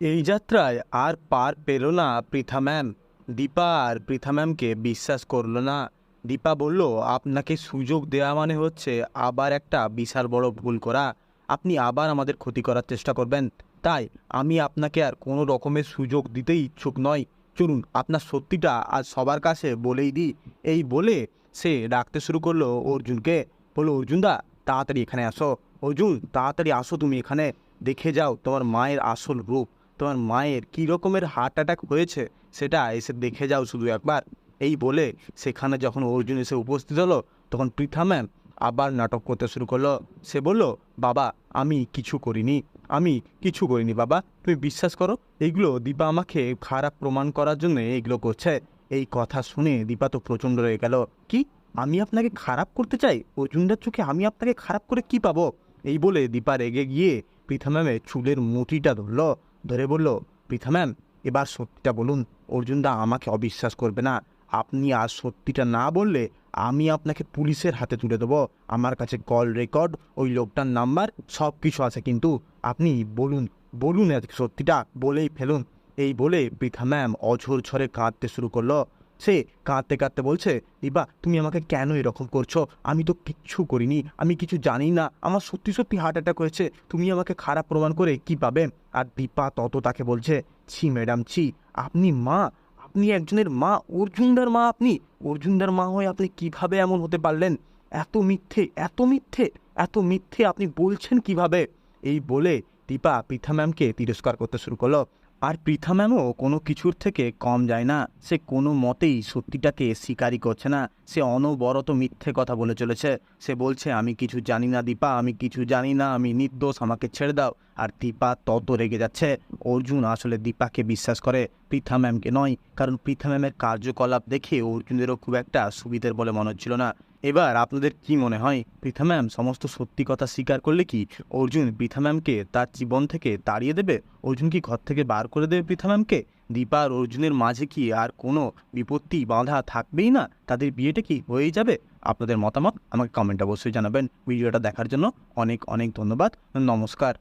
এই যাত্রায় আর পার পেল না পৃথা ম্যাম। দীপা আর পৃথা ম্যামকে বিশ্বাস করল না। দীপা বলল, আপনাকে সুযোগ দেওয়া মানে হচ্ছে আবার একটা বিশাল বড় ভুল করা। আপনি আবার আমাদের ক্ষতি করার চেষ্টা করবেন। তাই আমি আপনাকে আর কোনো রকমের সুযোগ দিতেই ইচ্ছুক নয় চলুন, আপনার সত্যিটা আজ সবার কাছে বলেই দিই। এই বলে সে ডাকতে শুরু করল অর্জুনকে। বলল অর্জুনদা তাড়াতাড়ি এখানে আসো। অর্জুন, তাড়াতাড়ি আসো তুমি এখানে। দেখে যাও তোমার মায়ের আসল রূপ। তোমার মায়ের কী রকমের হার্ট অ্যাটাক হয়েছে, সেটা এসে দেখে যাও শুধু একবার। এই বলে সেখানে যখন অর্জুন এসে উপস্থিত হলো, তখন পৃথা ম্যাম আবার নাটক করতে শুরু করল। সে বলল, বাবা, আমি কিছু করিনি, আমি কিছু করিনি বাবা। তুমি বিশ্বাস করো এইগুলো দীপা আমাকে খারাপ প্রমাণ করার জন্য এইগুলো করছে। এই কথা শুনে দীপা তো প্রচণ্ড রয়ে গেল। কি? আমি আপনাকে খারাপ করতে চাই? অর্জুনদার চোখে আমি আপনাকে খারাপ করে কি পাবো? এই বলে দীপা রেগে গিয়ে পৃথা ম্যামের চুলের মুঠিটা ধরলো। ধরে বলল, পৃথা ম্যাম, এবার সত্যিটা বলুন। অর্জুনদা আমাকে অবিশ্বাস করবে না। আপনি আর সত্যিটা না বললে আমি আপনাকে পুলিশের হাতে তুলে দেবো। আমার কাছে কল রেকর্ড, ওই লোকটার নাম্বার সব কিছু আছে। কিন্তু আপনি বলুন বলুন সত্যিটা, বলেই ফেলুন। এই বলে পৃথা ম্যাম অঝোর ঝরে কাঁদতে শুরু করল। সে কাঁদতে কাঁদতে বলছে, দিবা, তুমি আমাকে কেন এরকম করছ? আমি তো কিচ্ছু করিনি। আমি কিছু জানি না। আমার সত্যি সত্যি হার্ট অ্যাটাক হয়েছে। তুমি আমাকে খারাপ প্রমাণ করে কি পাবে? আর দীপা তত তাকে বলছে, ছি, ম্যাডাম, ছি, আপনি মা, আপনি একজনের মা, অর্জুনদার মা আপনি, অর্জুনদার মা হয়ে আপনি কীভাবে এমন হতে পারলেন? এত মিথ্যে এত মিথ্যে এত মিথ্যে আপনি বলছেন কীভাবে? এই বলে দীপা পৃথা ম্যামকে তিরস্কার করতে শুরু করল। আর পৃথা ম্যামও কোনো কিছুর থেকে কম যায় না। সে কোনো মতেই সত্যিটাকে স্বীকারই করছে না। সে অনবরত মিথ্যে কথা বলে চলেছে। সে বলছে, আমি কিছু জানি না দীপা, আমি কিছু জানি না, আমি নির্দোষ, আমাকে ছেড়ে দাও। আর দীপা তত রেগে যাচ্ছে। অর্জুন আসলে দীপাকে বিশ্বাস করে, পৃথা ম্যামকে নয়, কারণ পৃথা ম্যামের কার্যকলাপ দেখে অর্জুনেরও খুব একটা সুবিধের বলে মনে হচ্ছিল না। এবার আপনাদের কি মনে হয়? পৃথা ম্যাম, সমস্ত সত্যি কথা স্বীকার করলে কি অর্জুন পৃথা ম্যামকে তার জীবন থেকে তাড়িয়ে দেবে? অর্জুন কি ঘর থেকে বার করে দেবে পৃথা ম্যামকে? দীপা আর অর্জুনের মাঝে কি আর কোনো বিপত্তি বাঁধা থাকবেই না? তাদের বিয়েটা কি হয়েই যাবে? আপনাদের মতামত আমাকে কমেন্ট অবশ্যই জানাবেন। ভিডিওটা দেখার জন্য অনেক অনেক ধন্যবাদ। নমস্কার।